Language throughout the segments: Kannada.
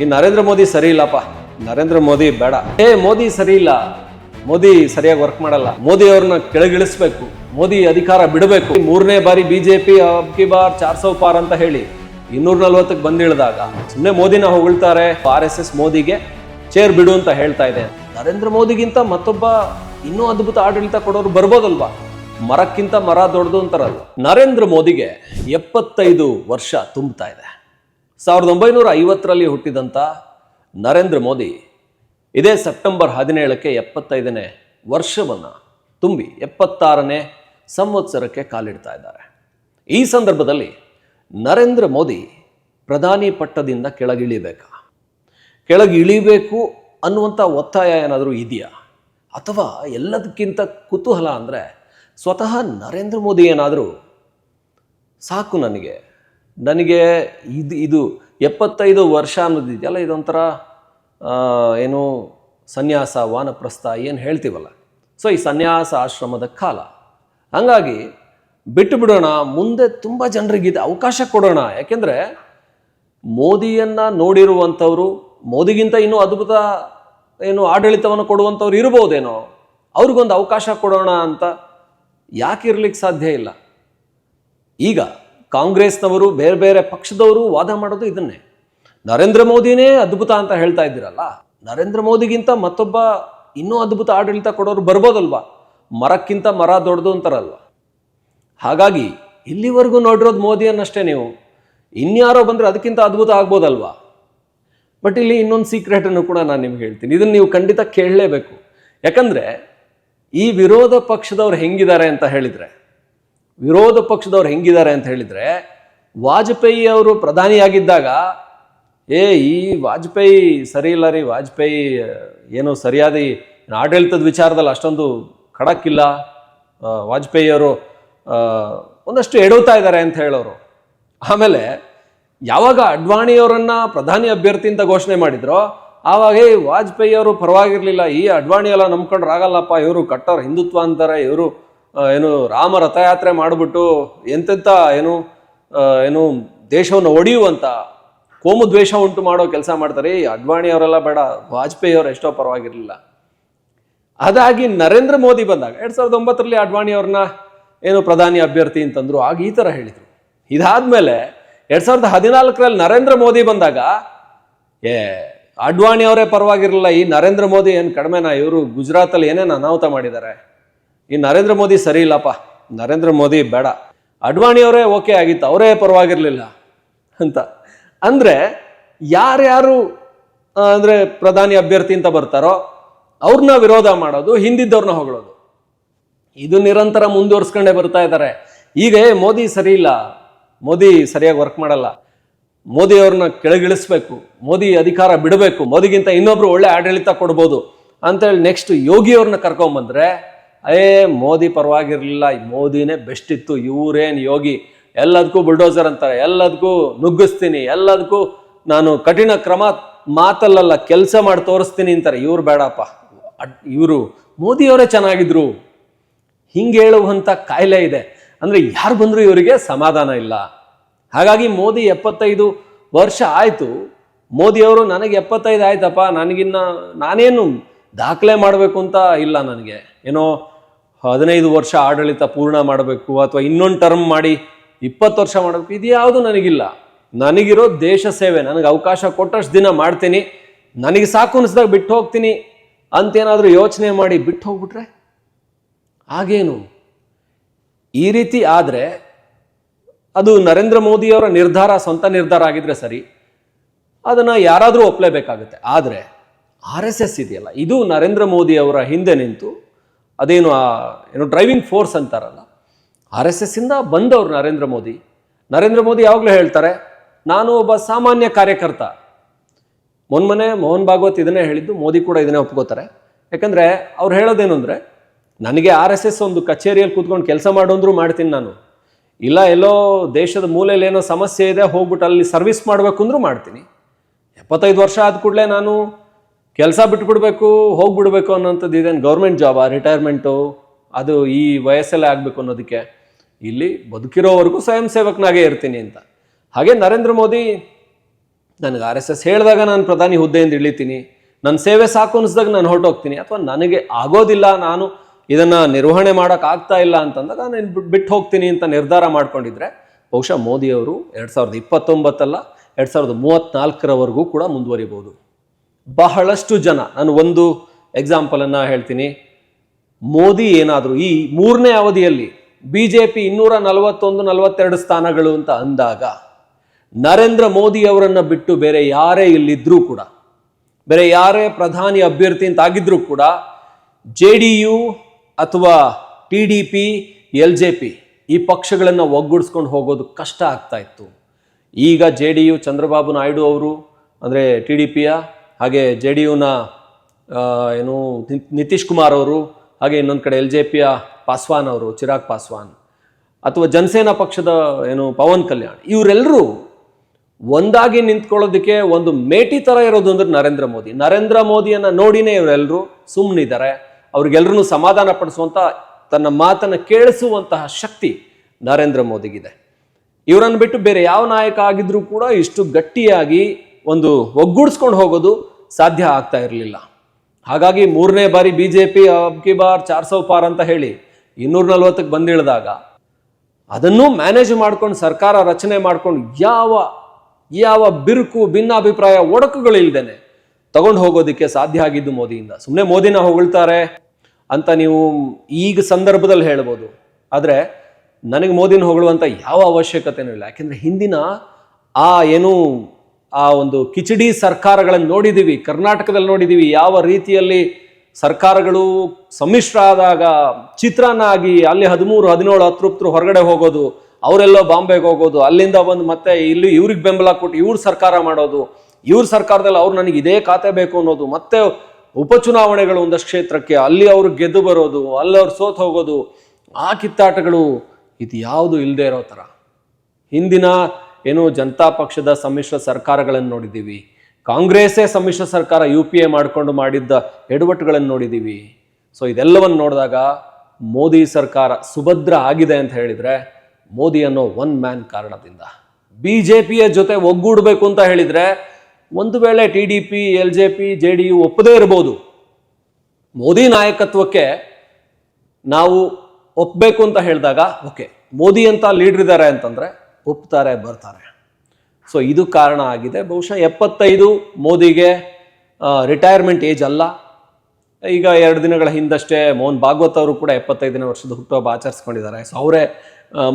ಈ ನರೇಂದ್ರ ಮೋದಿ ಸರಿ ಇಲ್ಲಪ್ಪ. ನರೇಂದ್ರ ಮೋದಿ ಬೇಡ. ಏ, ಮೋದಿ ಸರಿ ಇಲ್ಲ. ಮೋದಿ ಸರಿಯಾಗಿ ವರ್ಕ್ ಮಾಡಲ್ಲ. ಮೋದಿ ಅವ್ರನ್ನ ಕೆಳಗಿಳಿಸ್ಬೇಕು. ಮೋದಿ ಅಧಿಕಾರ ಬಿಡಬೇಕು. ಮೂರನೇ ಬಾರಿ ಬಿಜೆಪಿ ಅಬ್ಕಿ ಬಾರ್, ಚಾರ್ ಸೌ ಪಾರ್ ಅಂತ ಹೇಳಿ ಇನ್ನೂರ ನಲ್ವತ್ತಕ್ಕೆ ಬಂದಿಳಿದಾಗ ಸುಮ್ಮನೆ ಮೋದಿನ ಹೊಗಳ್ತಾರೆ. ಆರ್ ಎಸ್ ಎಸ್ ಮೋದಿಗೆ ಚೇರ್ ಬಿಡು ಅಂತ ಹೇಳ್ತಾ ಇದೆ. ನರೇಂದ್ರ ಮೋದಿಗಿಂತ ಮತ್ತೊಬ್ಬ ಇನ್ನೂ ಅದ್ಭುತ ಆಡಳಿತ ಕೊಡೋರು ಬರ್ಬೋದಲ್ವಾ? ಮರಕ್ಕಿಂತ ಮರ ದೊಡ್ಡದು ಅಂತಾರಲ್ಲ ನರೇಂದ್ರ ಮೋದಿಗೆ ಎಪ್ಪತ್ತೈದು ವರ್ಷ ತುಂಬ್ತಾ ಇದೆ. ಸಾವಿರದ ಒಂಬೈನೂರ ಐವತ್ತರಲ್ಲಿ ಹುಟ್ಟಿದಂಥ ನರೇಂದ್ರ ಮೋದಿ ಇದೇ ಸೆಪ್ಟೆಂಬರ್ ಹದಿನೇಳಕ್ಕೆ ಎಪ್ಪತ್ತೈದನೇ ವರ್ಷವನ್ನು ತುಂಬಿ ಎಪ್ಪತ್ತಾರನೇ ಸಂವತ್ಸರಕ್ಕೆ ಕಾಲಿಡ್ತಾ ಇದ್ದಾರೆ. ಈ ಸಂದರ್ಭದಲ್ಲಿ ನರೇಂದ್ರ ಮೋದಿ ಪ್ರಧಾನಿ ಪಟ್ಟದಿಂದ ಕೆಳಗಿಳಿಬೇಕಾ? ಕೆಳಗೆ ಇಳಿಬೇಕು ಅನ್ನುವಂಥ ಒತ್ತಾಯ ಏನಾದರೂ ಇದೆಯಾ? ಅಥವಾ ಎಲ್ಲದಕ್ಕಿಂತ ಕುತೂಹಲ ಅಂದರೆ ಸ್ವತಃ ನರೇಂದ್ರ ಮೋದಿ ಏನಾದರೂ ಸಾಕು ನನಗೆ. ನನಗೆ ಇದು ಇದು ಎಪ್ಪತ್ತೈದು ವರ್ಷ ಅನ್ನೋದಿದೆಯಲ್ಲ ಇದೊಂಥರ ಏನು ಸನ್ಯಾಸ, ವಾನಪ್ರಸ್ಥ ಏನು ಹೇಳ್ತೀವಲ್ಲ? ಸೊ ಈ ಸನ್ಯಾಸ ಆಶ್ರಮದ ಕಾಲ. ಹಂಗಾಗಿ ಬಿಟ್ಟು ಬಿಡೋಣ, ಮುಂದೆ ತುಂಬ ಜನರಿಗೆ ಇದು ಅವಕಾಶ ಕೊಡೋಣ. ಯಾಕೆಂದರೆ ಮೋದಿಯನ್ನು ನೋಡಿರುವಂಥವ್ರು, ಮೋದಿಗಿಂತ ಇನ್ನೂ ಅದ್ಭುತ, ಏನು ಆಡಳಿತವನ್ನು ಕೊಡುವಂಥವ್ರು ಇರ್ಬೋದೇನೋ, ಅವ್ರಿಗೊಂದು ಅವಕಾಶ ಕೊಡೋಣ ಅಂತ ಯಾಕೆ ಇರ್ಲಿಕ್ಕೆ ಸಾಧ್ಯ ಇಲ್ಲ. ಈಗ ಕಾಂಗ್ರೆಸ್ನವರು, ಬೇರೆ ಬೇರೆ ಪಕ್ಷದವರು ವಾದ ಮಾಡೋದು ಇದನ್ನೇ. ನರೇಂದ್ರ ಮೋದಿನೇ ಅದ್ಭುತ ಅಂತ ಹೇಳ್ತಾ ಇದ್ದೀರಲ್ಲ? ನರೇಂದ್ರ ಮೋದಿಗಿಂತ ಮತ್ತೊಬ್ಬ ಇನ್ನೂ ಅದ್ಭುತ ಆಡಳಿತ ಕೊಡೋರು ಬರ್ಬೋದಲ್ವಾ? ಮರಕ್ಕಿಂತ ಮರ ದೊಡ್ಡದು ಅಂತಾರಲ್ವ? ಹಾಗಾಗಿ ಇಲ್ಲಿವರೆಗೂ ನೋಡಿರೋದು ಮೋದಿಯನ್ನಷ್ಟೇ ನೀವು. ಇನ್ಯಾರೋ ಬಂದರೆ ಅದಕ್ಕಿಂತ ಅದ್ಭುತ ಆಗ್ಬೋದಲ್ವಾ? ಬಟ್ ಇಲ್ಲಿ ಇನ್ನೊಂದು ಸೀಕ್ರೆಟನ್ನು ಕೂಡ ನಾನು ನಿಮ್ಗೆ ಹೇಳ್ತೀನಿ. ಇದನ್ನು ನೀವು ಖಂಡಿತ ಕೇಳಲೇಬೇಕು. ಯಾಕಂದರೆ ಈ ವಿರೋಧ ಪಕ್ಷದವ್ರು ಹೆಂಗಿದ್ದಾರೆ ಅಂತ ಹೇಳಿದರೆ ವಿರೋಧ ಪಕ್ಷದವ್ರು ಹೆಂಗಿದ್ದಾರೆ ಅಂತ ಹೇಳಿದರೆ ವಾಜಪೇಯಿ ಅವರು ಪ್ರಧಾನಿಯಾಗಿದ್ದಾಗ, ಏ, ಈ ವಾಜಪೇಯಿ ಸರಿ ಇಲ್ಲ ರೀ, ವಾಜಪೇಯಿ, ಏನು ಸರಿಯಾದ ಆಡಳಿತದ ವಿಚಾರದಲ್ಲಿ ಅಷ್ಟೊಂದು ಖಡಕ್ಕಿಲ್ಲ. ಇಲ್ಲ ವಾಜಪೇಯಿ ಅವರು ಒಂದಷ್ಟು ಎಡುತ್ತಾ ಇದ್ದಾರೆ ಅಂತ ಹೇಳೋರು. ಆಮೇಲೆ ಯಾವಾಗ ಅಡ್ವಾಣಿಯವರನ್ನು ಪ್ರಧಾನಿ ಅಭ್ಯರ್ಥಿ ಅಂತ ಘೋಷಣೆ ಮಾಡಿದ್ರೋ, ಆವಾಗ ವಾಜಪೇಯಿ ಅವರು ಪರವಾಗಿರಲಿಲ್ಲ, ಈ ಅಡ್ವಾಣಿ ಎಲ್ಲ ನಂಬ್ಕೊಂಡ್ರೆ ಆಗಲ್ಲಪ್ಪ, ಇವರು ಕಟ್ಟೋರು ಹಿಂದುತ್ವ ಅಂತಾರೆ, ಇವರು ಏನು ರಾಮ ರಥಯಾತ್ರೆ ಮಾಡಿಬಿಟ್ಟು ಎಂತೆಂಥ ಏನು ಏನು ದೇಶವನ್ನು ಒಡೆಯುವಂತ ಕೋಮು ದ್ವೇಷ ಉಂಟು ಮಾಡೋ ಕೆಲಸ ಮಾಡ್ತಾರೆ. ಈ ಅಡ್ವಾಣಿ ಅವರೆಲ್ಲ ಬೇಡ, ವಾಜಪೇಯಿ ಅವರು ಎಷ್ಟೋ ಪರವಾಗಿರ್ಲಿಲ್ಲ. ಅದಾಗಿ ನರೇಂದ್ರ ಮೋದಿ ಬಂದಾಗ ಎರಡ್ ಸಾವಿರದ ಒಂಬತ್ತರಲ್ಲಿ ಅಡ್ವಾಣಿ ಅವ್ರನ್ನ ಏನು ಪ್ರಧಾನಿ ಅಭ್ಯರ್ಥಿ ಅಂತಂದ್ರು, ಆಗ ಈ ತರ ಹೇಳಿದ್ರು. ಇದಾದ್ಮೇಲೆ ಎರಡ್ ಸಾವಿರದ ಹದಿನಾಲ್ಕರಲ್ಲಿ ನರೇಂದ್ರ ಮೋದಿ ಬಂದಾಗ, ಏ, ಅಡ್ವಾಣಿ ಅವರೇ ಪರವಾಗಿರಲಿಲ್ಲ, ಈ ನರೇಂದ್ರ ಮೋದಿ ಏನು ಕಡಿಮೆನಾ, ಇವರು ಗುಜರಾತಲ್ಲಿ ಏನೇನು ಅನಾಹುತ ಮಾಡಿದ್ದಾರೆ? ಈ ನರೇಂದ್ರ ಮೋದಿ ಸರಿ ಇಲ್ಲಪ್ಪ. ನರೇಂದ್ರ ಮೋದಿ ಬೇಡ. ಅಡ್ವಾಣಿ ಅವರೇ ಓಕೆ ಆಗಿತ್ತು. ಅವರೇ ಪರವಾಗಿರಲಿಲ್ಲ ಅಂತ. ಅಂದ್ರೆ ಯಾರ್ಯಾರು ಯಾರು ಅಂದ್ರೆ ಪ್ರಧಾನಿ ಅಭ್ಯರ್ಥಿ ಅಂತ ಬರ್ತಾರೋ ಅವ್ರನ್ನ ವಿರೋಧ ಮಾಡೋದು ಹಿಂದಿದ್ದವ್ರನ್ನ ಹೊಗಳೋದು. ಇದು ನಿರಂತರ ಮುಂದುವರ್ಸ್ಕೊಂಡೇ ಬರ್ತಾ ಇದ್ದಾರೆ ಈಗ ಮೋದಿ ಸರಿ ಇಲ್ಲ. ಮೋದಿ ಸರಿಯಾಗಿ ವರ್ಕ್ ಮಾಡಲ್ಲ. ಮೋದಿ ಅವ್ರನ್ನ ಕೆಳಗಿಳಿಸ್ಬೇಕು. ಮೋದಿ ಅಧಿಕಾರ ಬಿಡಬೇಕು. ಮೋದಿಗಿಂತ ಇನ್ನೊಬ್ರು ಒಳ್ಳೆ ಆಡಳಿತ ಕೊಡ್ಬೋದು. ಅಂತೇಳಿ ನೆಕ್ಸ್ಟ್ ಯೋಗಿ ಅವ್ರನ್ನ ಕರ್ಕೊಂಬಂದ್ರೆ ಏ, ಮೋದಿ ಪರವಾಗಿರಲಿಲ್ಲ. ಮೋದಿನೇ ಬೆಸ್ಟ್ ಇತ್ತು. ಇವರೇನು ಯೋಗಿ? ಎಲ್ಲದಕ್ಕೂ ಬುಲ್ಡೋಸರ್ ಅಂತಾರೆ. ಎಲ್ಲದಕ್ಕೂ ನುಗ್ಗಿಸ್ತೀನಿ. ಎಲ್ಲದಕ್ಕೂ ನಾನು ಕಠಿಣ ಕ್ರಮ ಮಾತಲ್ಲಲ್ಲ, ಕೆಲಸ ಮಾಡಿ ತೋರಿಸ್ತೀನಿ ಅಂತಾರೆ. ಇವ್ರು ಬೇಡಪ್ಪ. ಇವರು ಮೋದಿಯವರೇ ಚೆನ್ನಾಗಿದ್ರು. ಹಿಂಗೆ ಹೇಳುವಂಥ ಕಾಯಿಲೆ ಇದೆ. ಅಂದರೆ ಯಾರು ಬಂದರೂ ಇವರಿಗೆ ಸಮಾಧಾನ ಇಲ್ಲ. ಹಾಗಾಗಿ ಮೋದಿ ಎಪ್ಪತ್ತೈದು ವರ್ಷ ಆಯಿತು. ಮೋದಿಯವರು ನನಗೆ ಎಪ್ಪತ್ತೈದು ಆಯ್ತಪ್ಪ. ನನಗಿನ್ನ ನಾನೇನು ದಾಖಲೆ ಮಾಡಬೇಕು ಅಂತ ಇಲ್ಲ ನನಗೆ. ಏನೋ ಹದಿನೈದು ವರ್ಷ ಆಡಳಿತ ಪೂರ್ಣ ಮಾಡಬೇಕು ಅಥವಾ ಇನ್ನೊಂದು ಟರ್ಮ್ ಮಾಡಿ ಇಪ್ಪತ್ತು ವರ್ಷ ಮಾಡಬೇಕು, ಇದು ಯಾವುದು ನನಗಿಲ್ಲ. ನನಗಿರೋ ದೇಶ ಸೇವೆ, ನನಗೆ ಅವಕಾಶ ಕೊಟ್ಟಷ್ಟು ದಿನ ಮಾಡ್ತೀನಿ. ನನಗೆ ಸಾಕು ಅನಿಸಿದಾಗ ಬಿಟ್ಟು ಹೋಗ್ತೀನಿ ಅಂತೇನಾದರೂ ಯೋಚನೆ ಮಾಡಿ ಬಿಟ್ಟು ಹೋಗ್ಬಿಟ್ರೆ ಆಗೇನು ಈ ರೀತಿ ಆದರೆ ಅದು ನರೇಂದ್ರ ಮೋದಿಯವರ ನಿರ್ಧಾರ, ಸ್ವಂತ ನಿರ್ಧಾರ ಆಗಿದ್ರೆ ಸರಿ. ಅದನ್ನು ಯಾರಾದರೂ ಒಪ್ಪಲೇಬೇಕಾಗುತ್ತೆ ಆದರೆ ಆರ್ ಎಸ್ ಎಸ್ ಇದೆಯಲ್ಲ? ಇದು ನರೇಂದ್ರ ಮೋದಿ ಅವರ ಹಿಂದೆ ನಿಂತು ಅದೇನು ಆ, ಏನು ಡ್ರೈವಿಂಗ್ ಫೋರ್ಸ್ ಅಂತಾರಲ್ಲ. ಆರ್ ಎಸ್ ಎಸ್ಸಿಂದ ಬಂದವರು ನರೇಂದ್ರ ಮೋದಿ. ನರೇಂದ್ರ ಮೋದಿ ಯಾವಾಗಲೂ ಹೇಳ್ತಾರೆ, ನಾನು ಒಬ್ಬ ಸಾಮಾನ್ಯ ಕಾರ್ಯಕರ್ತ. ಮೊನ್ಮನೆ ಮೋಹನ್ ಭಾಗವತ್ ಇದನ್ನೇ ಹೇಳಿದ್ದು, ಮೋದಿ ಕೂಡ ಇದನ್ನೇ ಒಪ್ಕೋತಾರೆ. ಯಾಕಂದರೆ ಅವ್ರು ಹೇಳೋದೇನು ಅಂದರೆ, ನನಗೆ ಆರ್ ಎಸ್ ಎಸ್ ಒಂದು ಕಚೇರಿಯಲ್ಲಿ ಕೂತ್ಕೊಂಡು ಕೆಲಸ ಮಾಡೋಂದ್ರೂ ಮಾಡ್ತೀನಿ ನಾನು. ಇಲ್ಲ, ಎಲ್ಲೋ ದೇಶದ ಮೂಲೆಯಲ್ಲಿ ಏನೋ ಸಮಸ್ಯೆ ಇದೆ, ಹೋಗ್ಬಿಟ್ಟು ಅಲ್ಲಿ ಸರ್ವಿಸ್ ಮಾಡಬೇಕು ಅಂದ್ರೂ ಮಾಡ್ತೀನಿ. ಎಪ್ಪತ್ತೈದು ವರ್ಷ ಆದ ಕೂಡಲೇ ನಾನು ಕೆಲಸ ಬಿಟ್ಬಿಡ್ಬೇಕು, ಹೋಗ್ಬಿಡ್ಬೇಕು ಅನ್ನೋಂಥದ್ದು ಇದೇನು ಗೌರ್ಮೆಂಟ್ ಜಾಬಾ ರಿಟೈರ್ಮೆಂಟು ಅದು ಈ ವಯಸ್ಸಲ್ಲೇ ಆಗಬೇಕು ಅನ್ನೋದಕ್ಕೆ. ಇಲ್ಲಿ ಬದುಕಿರೋವರೆಗೂ ಸ್ವಯಂ ಸೇವಕನಾಗೇ ಇರ್ತೀನಿ ಅಂತ. ಹಾಗೆ ನರೇಂದ್ರ ಮೋದಿ, ನನಗೆ ಆರ್ ಎಸ್ ಎಸ್ ಹೇಳಿದಾಗ ನಾನು ಪ್ರಧಾನಿ ಹುದ್ದೆಯಿಂದ ಇಳಿತೀನಿ. ನನ್ನ ಸೇವೆ ಸಾಕು ಅನ್ನಿಸಿದಾಗ ನಾನು ಹೊರಟೋಗ್ತೀನಿ. ಅಥವಾ ನನಗೆ ಆಗೋದಿಲ್ಲ, ನಾನು ಇದನ್ನು ನಿರ್ವಹಣೆ ಮಾಡೋಕೆ ಆಗ್ತಾ ಇಲ್ಲ ಅಂತಂದಾಗ ನಾನು ಬಿಟ್- ಬಿಟ್ಟು ಹೋಗ್ತೀನಿ ಅಂತ ನಿರ್ಧಾರ ಮಾಡ್ಕೊಂಡಿದ್ರೆ, ಬಹುಶಃ ಮೋದಿಯವರು ಎರಡು ಸಾವಿರದ ಇಪ್ಪತ್ತೊಂಬತ್ತಲ್ಲ, ಎರಡು ಸಾವಿರದ ಮೂವತ್ತ್ನಾಲ್ಕರವರೆಗೂ ಕೂಡ ಮುಂದುವರಿಬೋದು. ಬಹಳಷ್ಟು ಜನ, ನಾನು ಒಂದು ಎಕ್ಸಾಂಪಲನ್ನು ಹೇಳ್ತೀನಿ. ಮೋದಿ ಏನಾದರೂ, ಈ ಮೂರನೇ ಅವಧಿಯಲ್ಲಿ ಬಿ ಜೆ ಪಿ ಇನ್ನೂರ ನಲವತ್ತೊಂದು ನಲವತ್ತೆರಡು ಸ್ಥಾನಗಳು ಅಂತ ಅಂದಾಗ, ನರೇಂದ್ರ ಮೋದಿ ಅವರನ್ನು ಬಿಟ್ಟು ಬೇರೆ ಯಾರೇ ಇಲ್ಲಿದ್ರೂ ಕೂಡ, ಬೇರೆ ಯಾರೇ ಪ್ರಧಾನಿ ಅಭ್ಯರ್ಥಿ ಅಂತ ಆಗಿದ್ರೂ ಕೂಡ, ಜೆ ಡಿ ಯು ಅಥವಾ T D P, L J P ಈ ಪಕ್ಷಗಳನ್ನು ಒಗ್ಗೂಡಿಸ್ಕೊಂಡು ಹೋಗೋದು ಕಷ್ಟ ಆಗ್ತಾ ಇತ್ತು. ಈಗ J D U, Chandrababu Naidu ಅವರು, ಅಂದರೆ ಟಿ ಡಿ ಪಿಯ ಹಾಗೆ ಜೆ ಡಿ ಯುನ ಏನು ನಿತೀಶ್ ಕುಮಾರ್ ಅವರು, ಹಾಗೆ ಇನ್ನೊಂದು ಕಡೆ ಎಲ್ ಜೆ ಪಿಯ ಪಾಸ್ವಾನ್ ಅವರು, ಚಿರಾಗ್ ಪಾಸ್ವಾನ್, ಅಥವಾ ಜನಸೇನಾ ಪಕ್ಷದ, ಏನು, ಪವನ್ ಕಲ್ಯಾಣ್ ಇವರೆಲ್ಲರೂ ಒಂದಾಗಿ ನಿಂತ್ಕೊಳ್ಳೋದಕ್ಕೆ ಒಂದು ಮೇಟಿ ಥರ ಇರೋದು ಅಂದ್ರೆ ನರೇಂದ್ರ ಮೋದಿ. ನರೇಂದ್ರ ಮೋದಿಯನ್ನು ನೋಡಿನೇ ಇವರೆಲ್ಲರೂ ಸುಮ್ಮನಿದ್ದಾರೆ ಅವ್ರಿಗೆಲ್ಲರೂ ಸಮಾಧಾನ ಪಡಿಸುವಂಥ ತನ್ನ ಮಾತನ್ನು ಕೇಳಿಸುವಂತಹ ಶಕ್ತಿ ನರೇಂದ್ರ ಮೋದಿಗಿದೆ. ಇವರನ್ನು ಬಿಟ್ಟು ಬೇರೆ ಯಾವ ನಾಯಕ ಆಗಿದ್ರೂ ಕೂಡ ಇಷ್ಟು ಗಟ್ಟಿಯಾಗಿ ಒಂದು ಒಗ್ಗೂಡಿಸ್ಕೊಂಡು ಹೋಗೋದು ಸಾಧ್ಯ ಆಗ್ತಾ ಇರಲಿಲ್ಲ. ಹಾಗಾಗಿ ಮೂರನೇ ಬಾರಿ ಬಿ ಜೆ ಪಿ ಅಬ್ಕಿ ಬಾರ್ ಚಾರ್ ಸೌ ಪಾರ್ ಅಂತ ಹೇಳಿ ಇನ್ನೂರ ನಲ್ವತ್ತಕ್ಕೆ ಬಂದಿಳಿದಾಗ ಅದನ್ನು ಮ್ಯಾನೇಜ್ ಮಾಡ್ಕೊಂಡು ಸರ್ಕಾರ ರಚನೆ ಮಾಡ್ಕೊಂಡು ಯಾವ ಯಾವ ಬಿರುಕು, ಭಿನ್ನಾಭಿಪ್ರಾಯ, ಒಡಕುಗಳಿಲ್ದೇನೆ ತಗೊಂಡು ಹೋಗೋದಕ್ಕೆ ಸಾಧ್ಯ ಆಗಿದ್ದು ಮೋದಿಯಿಂದ. ಸುಮ್ಮನೆ ಮೋದಿನ ಹೊಗಳ್ತಾರೆ ಅಂತ ನೀವು ಈಗ ಸಂದರ್ಭದಲ್ಲಿ ಹೇಳ್ಬೋದು. ಆದರೆ ನನಗೆ ಮೋದಿನ ಹೊಗಳುವಂಥ ಯಾವ ಅವಶ್ಯಕತೆನೂ ಇಲ್ಲ. ಯಾಕೆಂದರೆ ಹಿಂದಿನ ಆ ಏನು ಆ ಒಂದು ಕಿಚಡಿ ಸರ್ಕಾರಗಳನ್ನು ನೋಡಿದ್ದೀವಿ ಕರ್ನಾಟಕದಲ್ಲಿ ನೋಡಿದ್ದೀವಿ ಯಾವ ರೀತಿಯಲ್ಲಿ ಸರ್ಕಾರಗಳು ಸಮ್ಮಿಶ್ರ ಆದಾಗ ಚಿತ್ರಾನ್ನ ಆಗಿ ಅಲ್ಲಿ ಹದಿಮೂರು, ಹದಿನೇಳು ಅತೃಪ್ತರು ಹೊರಗಡೆ ಹೋಗೋದು, ಅವರೆಲ್ಲೋ ಬಾಂಬೆಗೆ ಹೋಗೋದು, ಅಲ್ಲಿಂದ ಬಂದು ಮತ್ತೆ ಇಲ್ಲಿ ಇವ್ರಿಗೆ ಬೆಂಬಲ ಕೊಟ್ಟು ಇವ್ರ ಸರ್ಕಾರ ಮಾಡೋದು, ಇವ್ರ ಸರ್ಕಾರದಲ್ಲಿ ಅವ್ರು ನನಗೆ ಇದೇ ಖಾತೆ ಬೇಕು ಅನ್ನೋದು, ಮತ್ತೆ ಉಪಚುನಾವಣೆಗಳು ಒಂದಷ್ಟು ಕ್ಷೇತ್ರಕ್ಕೆ ಅಲ್ಲಿ ಅವರು ಗೆದ್ದು ಬರೋದು, ಅಲ್ಲಿ ಅವ್ರು ಸೋತು ಹೋಗೋದು, ಆ ಕಿತ್ತಾಟಗಳು ಇದು ಯಾವುದು ಇಲ್ಲದೆ ಇರೋ ಥರ. ಹಿಂದಿನ ಏನು ಜನತಾ ಪಕ್ಷದ ಸಮ್ಮಿಶ್ರ ಸರ್ಕಾರಗಳನ್ನು ನೋಡಿದ್ದೀವಿ. ಕಾಂಗ್ರೆಸ್ಸೇ ಸಮ್ಮಿಶ್ರ ಸರ್ಕಾರ ಯು ಪಿ ಎ ಮಾಡಿಕೊಂಡು ಮಾಡಿದ್ದ ಎಡವಟ್ಟುಗಳನ್ನು ನೋಡಿದ್ದೀವಿ. ಸೊ ಇದೆಲ್ಲವನ್ನು ನೋಡಿದಾಗ ಮೋದಿ ಸರ್ಕಾರ ಸುಭದ್ರ ಆಗಿದೆ ಅಂತ ಹೇಳಿದರೆ ಮೋದಿ ಅನ್ನೋ ಒನ್ ಮ್ಯಾನ್ ಕಾರಣದಿಂದ. ಬಿ ಜೆ ಪಿಯ ಜೊತೆ ಒಗ್ಗೂಡಬೇಕು ಅಂತ ಹೇಳಿದರೆ ಒಂದು ವೇಳೆ T D P, L J P, J D U ಒಪ್ಪದೇ ಇರ್ಬೋದು. ಮೋದಿ ನಾಯಕತ್ವಕ್ಕೆ ನಾವು ಒಪ್ಪಬೇಕು ಅಂತ ಹೇಳಿದಾಗ ಓಕೆ ಮೋದಿ ಅಂತ ಲೀಡ್ರ್ ಇದ್ದಾರೆ ಅಂತಂದ್ರೆ ಒಪ್ತಾರೆ ಬರ್ತಾರೆ. ಸೊ ಇದು ಕಾರಣ ಆಗಿದೆ. ಬಹುಶಃ ಎಪ್ಪತ್ತೈದು ಮೋದಿಗೆ ರಿಟೈರ್ಮೆಂಟ್ ಏಜ್ ಅಲ್ಲ. ಈಗ ಎರಡು ದಿನಗಳ ಹಿಂದಷ್ಟೇ ಮೋಹನ್ ಭಾಗವತ್ ಅವರು ಕೂಡ ಎಪ್ಪತ್ತೈದನೇ ವರ್ಷದ ಹುಟ್ಟುಹಬ್ಬ ಆಚರಿಸ್ಕೊಂಡಿದ್ದಾರೆ. ಸೊ ಅವರೇ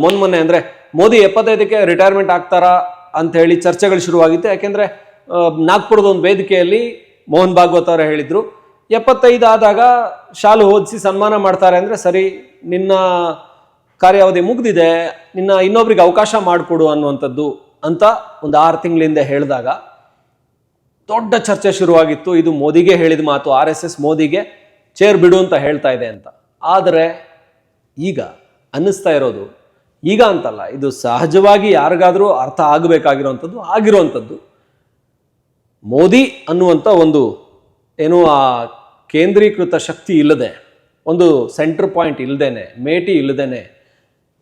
ಮೊನ್ನೆ ಮೊನ್ನೆ ಅಂದರೆ ಮೋದಿ ಎಪ್ಪತ್ತೈದಕ್ಕೆ ರಿಟೈರ್ಮೆಂಟ್ ಆಗ್ತಾರಾ ಅಂತ ಹೇಳಿ ಚರ್ಚೆಗಳು ಶುರುವಾಗಿತ್ತು. ಯಾಕೆಂದರೆ ನಾಗ್ಪುರದ ಒಂದು ವೇದಿಕೆಯಲ್ಲಿ ಮೋಹನ್ ಭಾಗವತ್ ಅವರು ಹೇಳಿದರು, ಎಪ್ಪತ್ತೈದು ಆದಾಗ ಶಾಲು ಓದಿಸಿ ಸನ್ಮಾನ ಮಾಡ್ತಾರೆ ಅಂದರೆ ಸರಿ, ನಿನ್ನ ಕಾರ್ಯಾವಧಿ ಮುಗ್ದಿದೆ, ನಿನ್ನ ಇನ್ನೊಬ್ರಿಗೆ ಅವಕಾಶ ಮಾಡಿಕೊಡು ಅನ್ನುವಂಥದ್ದು ಅಂತ ಒಂದು ಆರು ತಿಂಗಳಿಂದ ಹೇಳಿದಾಗ ದೊಡ್ಡ ಚರ್ಚೆ ಶುರುವಾಗಿತ್ತು. ಇದು ಮೋದಿಗೆ ಹೇಳಿದ ಮಾತು, ಆರ್ ಎಸ್ ಎಸ್ ಮೋದಿಗೆ ಚೇರ್ ಬಿಡು ಅಂತ ಹೇಳ್ತಾ ಇದೆ ಅಂತ. ಆದರೆ ಈಗ ಅನ್ನಿಸ್ತಾ ಇರೋದು, ಈಗ ಅಂತಲ್ಲ, ಇದು ಸಹಜವಾಗಿ ಯಾರಿಗಾದರೂ ಅರ್ಥ ಆಗಬೇಕಾಗಿರುವಂಥದ್ದು, ಆಗಿರುವಂಥದ್ದು. ಮೋದಿ ಅನ್ನುವಂಥ ಒಂದು ಏನು ಆ ಕೇಂದ್ರೀಕೃತ ಶಕ್ತಿ ಇಲ್ಲದೆ, ಒಂದು ಸೆಂಟರ್ ಪಾಯಿಂಟ್ ಇಲ್ಲದೇನೆ ಮೇಟಿ ಇಲ್ಲದೇನೆ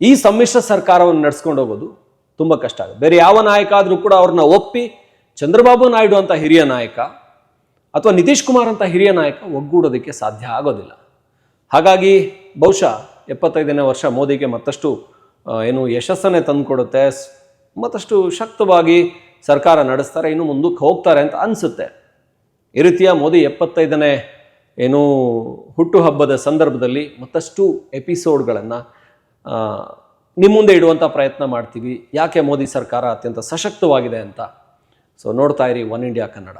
ಈ ಸಮ್ಮಿಶ್ರ ಸರ್ಕಾರವನ್ನು ನಡೆಸ್ಕೊಂಡು ಹೋಗೋದು ತುಂಬ ಕಷ್ಟ ಆಗುತ್ತೆ. ಬೇರೆ ಯಾವ ನಾಯಕ ಆದರೂ ಕೂಡ ಅವ್ರನ್ನ ಒಪ್ಪಿ ಚಂದ್ರಬಾಬು ನಾಯ್ಡು ಅಂತ ಹಿರಿಯ ನಾಯಕ ಅಥವಾ ನಿತೀಶ್ ಕುಮಾರ್ ಅಂತ ಹಿರಿಯ ನಾಯಕ ಒಗ್ಗೂಡೋದಕ್ಕೆ ಸಾಧ್ಯ ಆಗೋದಿಲ್ಲ. ಹಾಗಾಗಿ ಬಹುಶಃ ಎಪ್ಪತ್ತೈದನೇ ವರ್ಷ ಮೋದಿಗೆ ಮತ್ತಷ್ಟು ಏನು ಯಶಸ್ಸನ್ನೇ ತಂದುಕೊಡುತ್ತೆ. ಮತ್ತಷ್ಟು ಶಕ್ತವಾಗಿ ಸರ್ಕಾರ ನಡೆಸ್ತಾರೆ, ಇನ್ನು ಮುಂದಕ್ಕೆ ಹೋಗ್ತಾರೆ ಅಂತ ಅನಿಸುತ್ತೆ. ಈ ರೀತಿಯ ಮೋದಿ ಎಪ್ಪತ್ತೈದನೇ, ಏನು ಹುಟ್ಟುಹಬ್ಬದ ಸಂದರ್ಭದಲ್ಲಿ ಮತ್ತಷ್ಟು ಎಪಿಸೋಡ್ಗಳನ್ನು ನಿಮ್ಮ ಮುಂದೆ ಇಡುವಂಥ ಪ್ರಯತ್ನ ಮಾಡ್ತೀವಿ. ಯಾಕೆ ಮೋದಿ ಸರ್ಕಾರ ಅತ್ಯಂತ ಸಶಕ್ತವಾಗಿದೆ ಅಂತ. ಸೊ ನೋಡ್ತಾ ಇರಿ, ಒನ್ ಇಂಡಿಯಾ ಕನ್ನಡ.